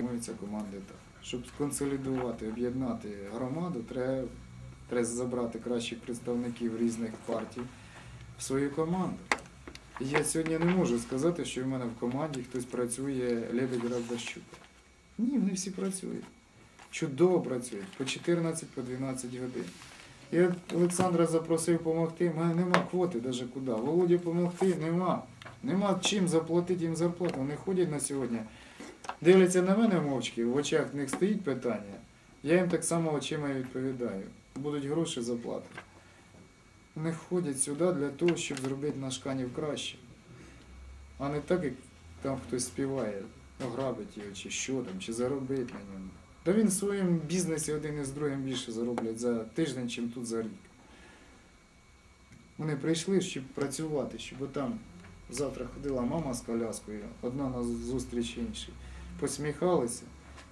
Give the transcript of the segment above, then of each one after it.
Формуються команди так. Щоб сконсолідувати, об'єднати громаду, треба, треба забрати кращих представників різних партій в свою команду. Я сьогодні не можу сказати, що в мене в команді хтось працює лебедь до. Ні, вони всі працюють. Чудово працюють, по 14 по 12 годин. Я Олександра запросив допомогти, в мене нема квоти навіть куди. Володі допомогти нема. Нема чим заплатити їм зарплату. Вони ходять на сьогодні, дивляться на мене мовчки, в очах в них стоїть питання. Я їм так само очима відповідаю. Будуть гроші заплатити. Вони ходять сюди для того, щоб зробити наш канів краще. А не так, як там хтось співає, ограбить його, чи що там, чи заробить на ньому. Та він в своєму бізнесі один із другим більше зароблять за тиждень, чим тут за рік. Вони прийшли, щоб працювати, щоб там завтра ходила мама з коляскою, одна на зустріч іншій. Посміхалися,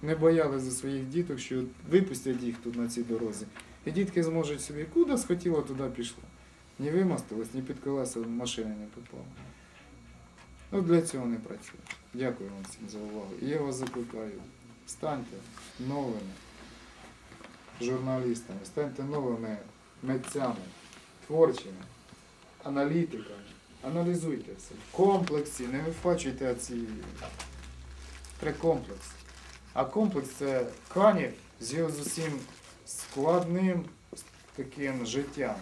не боялися за своїх діток, що випустять їх тут на цій дорозі. І дітки зможуть собі, куди схотіло, туди пішло. Не вимостилось, ні під колеса машини не попало. Ну, для цього не працює. Дякую вам всім за увагу. І я вас закликаю, станьте новими журналістами, станьте новими митцями, творчими, аналітиками. Аналізуйте все. В комплексі, не вифачуйте ці три комплекси. А комплекс це канів з усім складним таким життям.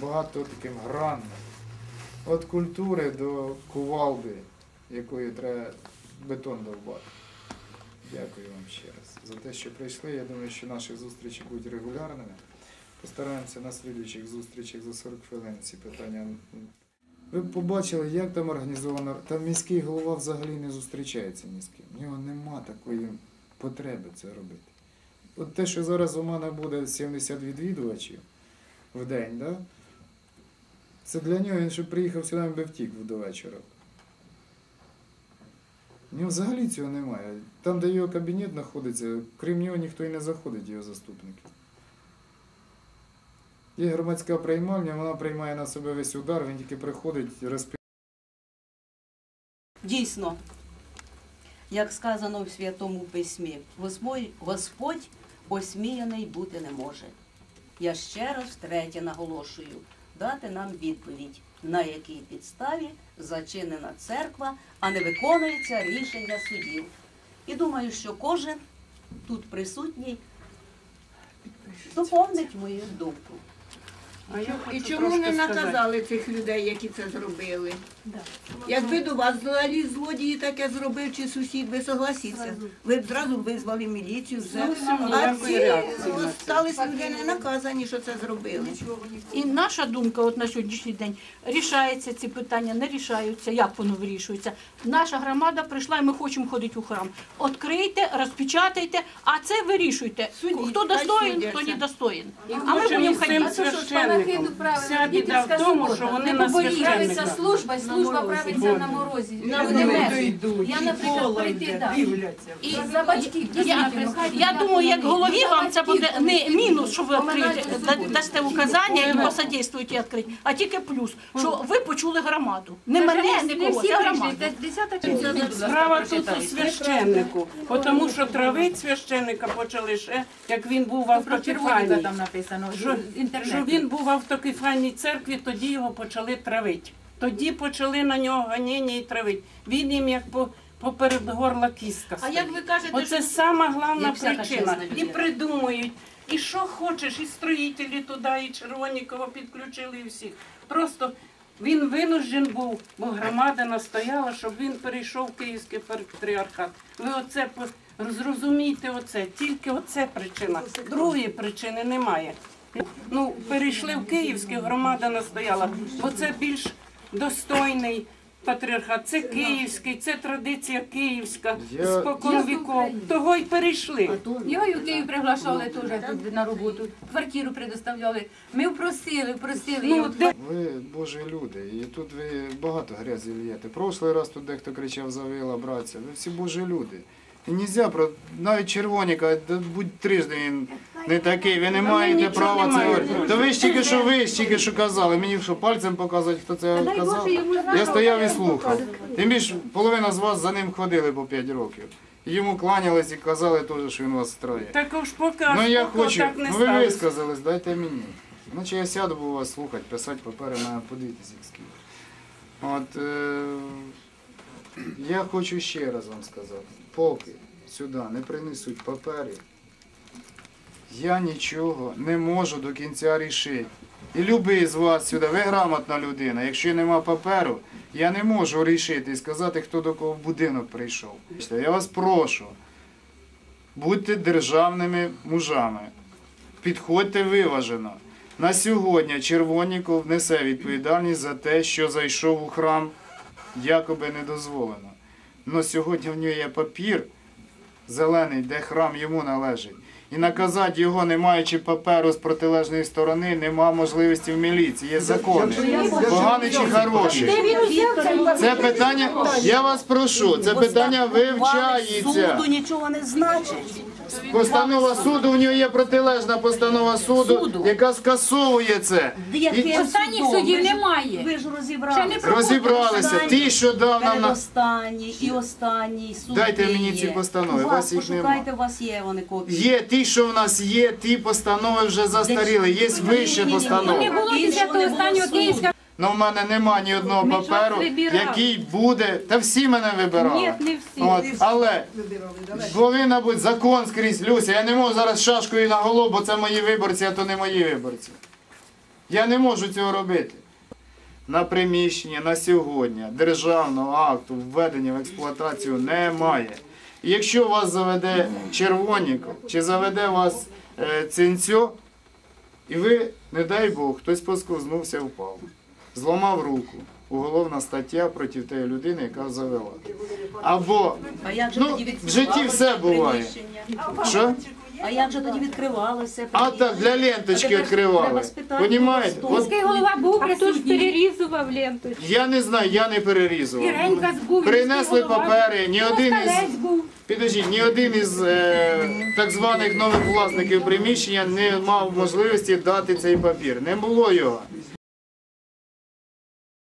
Багато таким гранним. Від культури до кувалди, якою треба бетон довбати. Дякую вам ще раз за те, що прийшли. Я думаю, що наші зустрічі будуть регулярними. Постараємося на слідуючих зустрічах за 40 хвилин ці питання. Ви б побачили, як там організовано. Там міський голова взагалі не зустрічається ні з ким. В нього нема такої потреби це робити. От те, що зараз у мене буде 70 відвідувачів в день, да? це для нього, він щоб приїхав сюди, він би втік до вечора. У нього взагалі цього немає. Там, де його кабінет знаходиться, крім нього ніхто і не заходить, його заступники. Є громадська приймальня, вона приймає на себе весь удар, він тільки приходить, розпі... Дійсно, як сказано в Святому Письмі, Господь, Господь осміяний бути не може. Я ще раз втретє наголошую дати нам відповідь, на якій підставі зачинена церква, а не виконується рішення судів. І думаю, що кожен тут присутній доповнить мою думку. А я І чому трошки не сказати. наказали цих людей, які це зробили? Якби до вас злалі злодії таке зробив, чи сусід, ви согласіться, ви б зразу визвали міліцію, все. А ці остались люди не наказані, що це зробили. І наша думка от на сьогоднішній день рішається ці питання, не рішаються, як воно вирішується. Наша громада прийшла і ми хочемо ходити у храм. Открийте, розпечатайте, а це вирішуйте. Хто достоїн, хто не достоїн. А ми будемо ходити. Священником. Вся біда в тому, що вони на священника. служба, служба правиться на морозі. На Люди морозі мерзнуть. Я, наприклад, прийти, да. І За батьків. я, я думаю, як голові вам це буде не мінус, що ви відкриєте, да- дасте указання і посодействуєте відкрити, а тільки плюс, що ви почули громаду. Не мене, не когось, а громаду. Справа тут у священнику, тому що травить священника почали ще, як він був в Про автокефальній. там написано. Що, що він був в автокефальній церкві, тоді його почали травити. Тоді почали на нього ганіння і травити. Він їм як по, поперед горла кістка. А як ви кажете, Оце що сама головна причина. І придумують, і що хочеш, і строїтелі туди, і Червонікова підключили і всіх. Просто він винужден був, бо громада настояла, щоб він перейшов в Київський патріархат. Ви оце зрозумійте оце, тільки оце причина. Другої причини немає. Ну, перейшли в Київський, громада настояла, бо це більш достойний патріархат. Це київський, це традиція київська, спокон віков. Того й перейшли. Його і в Київ приглашали теж тут на роботу, квартиру предоставляли. Ми впросили, впросили Ну, де Ви Божі люди, і тут ви багато грязі лієте. Прошлий раз тут дехто кричав завила, братця. Ви всі Божі люди. І нельзя про навіть червоніка, будь трижди він не такий, ви не маєте права не це говорити. То ви ж тільки що ви ж тільки що казали, мені що пальцем показувати, хто це казав. Я стояв і слухав. Тим більше половина з вас за ним ходили по 5 років. Йому кланялись і казали теж, що він вас строє. Також поки, Ну я поки хочу, так не ну ви сталося. висказались, дайте мені. Іначе я сяду буду вас слухати, писати папери на подивитися як скільки. От е, я хочу ще раз вам сказати, поки сюди не принесуть папери, я нічого не можу до кінця рішити. І любий з вас сюди, ви грамотна людина. Якщо нема паперу, я не можу рішити і сказати, хто до кого в будинок прийшов. Я вас прошу, будьте державними мужами. Підходьте виважено. На сьогодні Червоніков несе відповідальність за те, що зайшов у храм, якоби не дозволено. Но сьогодні в нього є папір зелений, де храм йому належить. І наказати його, не маючи паперу з протилежної сторони, нема можливості в міліції. Є закони. Поганий чи хороший. Це питання, я вас прошу, це питання вивчається. Суду нічого не значить. Постанова суду, у нього є протилежна постанова суду, яка скасовує це. Яким Останніх судів немає. Ви ж розібралися. Розібралися. Ті, що дав нам на Передостанній і останній суд. Дайте мені ці постанови, У вас, їх пошукайте, у вас є вони копії. є ті, що в нас є, ті постанови вже застаріли. Є Ні-ні-ні. Постанови. Ну в мене нема ні одного паперу, який буде. Та всі мене вибирали. Ні, не всі. От, але повинна бути закон скрізь, Люся. Я не можу зараз шашкою на голову, бо це мої виборці, а то не мої виборці. Я не можу цього робити. На приміщення на сьогодні державного акту введення в експлуатацію немає. І якщо вас заведе червоніков чи заведе вас е, цинцьо, і ви, не дай Бог, хтось посковзнувся, впав, зламав руку. Уголовна стаття проти тієї людини, яка завела. Або Ну, в житті все буває. що? А як же тоді відкривалося? А так, для ленточки відкривали. Понімаєте? От міський голова був ж присутній. перерізував ленту? я не знаю, я не перерізував. Іренька був. Принесли папери, ні один із був. підождіть, ні один із е, так званих нових власників приміщення не мав можливості дати цей папір. Не було його.